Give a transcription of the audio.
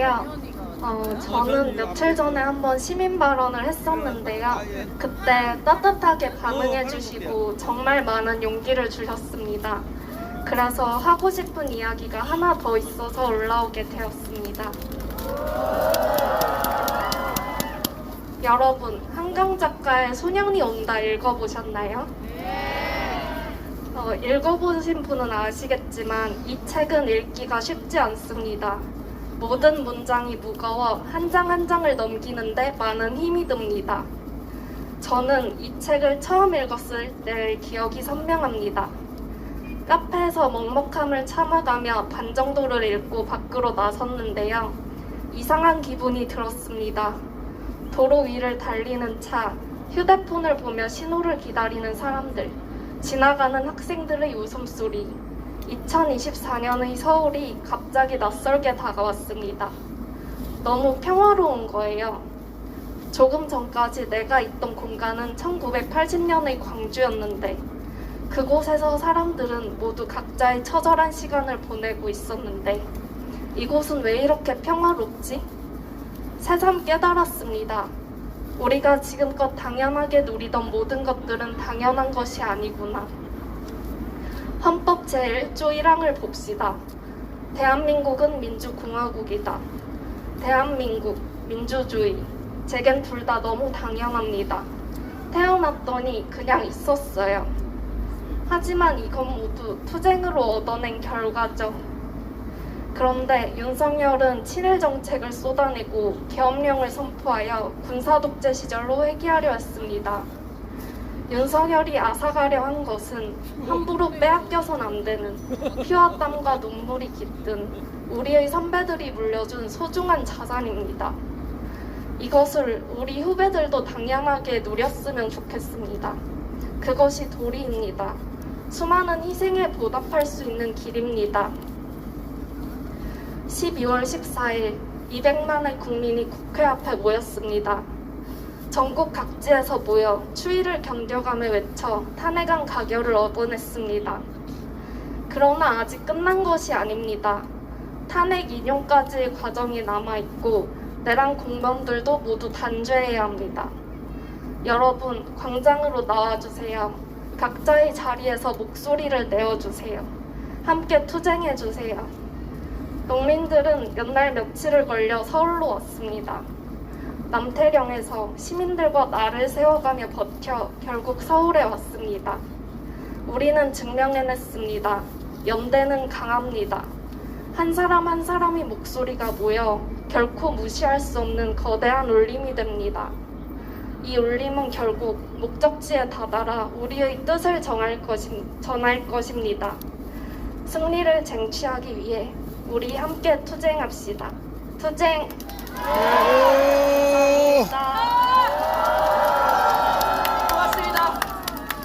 어, 저는 며칠 전에 한번 시민 발언을 했었는데요. 그때 따뜻하게 반응해주시고 정말 많은 용기를 주셨습니다. 그래서 하고 싶은 이야기가 하나 더 있어서 올라오게 되었습니다. 여러분, 한강 작가의 소년이 온다 읽어보셨나요? 어, 읽어보신 분은 아시겠지만 이 책은 읽기가 쉽지 않습니다. 모든 문장이 무거워 한 장 한 장을 넘기는데 많은 힘이 듭니다. 저는 이 책을 처음 읽었을 때의 기억이 선명합니다. 카페에서 먹먹함을 참아가며 반 정도를 읽고 밖으로 나섰는데요. 이상한 기분이 들었습니다. 도로 위를 달리는 차, 휴대폰을 보며 신호를 기다리는 사람들, 지나가는 학생들의 웃음소리. 2024년의 서울이 갑자기 낯설게 다가왔습니다. 너무 평화로운 거예요. 조금 전까지 내가 있던 공간은 1980년의 광주였는데 그곳에서 사람들은 모두 각자의 처절한 시간을 보내고 있었는데 이곳은 왜 이렇게 평화롭지? 새삼 깨달았습니다. 우리가 지금껏 당연하게 누리던 모든 것들은 당연한 것이 아니구나. 헌법 제1조 1항을 봅시다. 대한민국은 민주공화국이다. 대한민국, 민주주의. 제겐 둘 다 너무 당연합니다. 태어났더니 그냥 있었어요. 하지만 이건 모두 투쟁으로 얻어낸 결과죠. 그런데 윤석열은 친일 정책을 쏟아내고 계엄령을 선포하여 군사독재 시절로 회귀하려 했습니다. 윤석열이 앗아가려 한 것은 함부로 빼앗겨선 안 되는 피와 땀과 눈물이 깃든 우리의 선배들이 물려준 소중한 자산입니다. 이것을 우리 후배들도 당연하게 누렸으면 좋겠습니다. 그것이 도리입니다. 수많은 희생에 보답할 수 있는 길입니다. 12월 14일 200만의 국민이 국회 앞에 모였습니다. 전국 각지에서 모여 추위를 견뎌가며 외쳐 탄핵안 가결을 얻어냈습니다. 그러나 아직 끝난 것이 아닙니다. 탄핵 인용까지의 과정이 남아있고 내란 공무원들도 모두 단죄해야 합니다. 여러분, 광장으로 나와주세요. 각자의 자리에서 목소리를 내어주세요. 함께 투쟁해주세요. 농민들은 몇 날 며칠을 걸려 서울로 왔습니다. 남태령에서 시민들과 나를 세워가며 버텨 결국 서울에 왔습니다. 우리는 증명해냈습니다. 연대는 강합니다. 한 사람 한 사람의 목소리가 모여 결코 무시할 수 없는 거대한 울림이 됩니다. 이 울림은 결국 목적지에 다다라 우리의 뜻을 정할 것임, 전할 것입니다. 승리를 쟁취하기 위해 우리 함께 투쟁합시다. 투쟁! 감사합니다.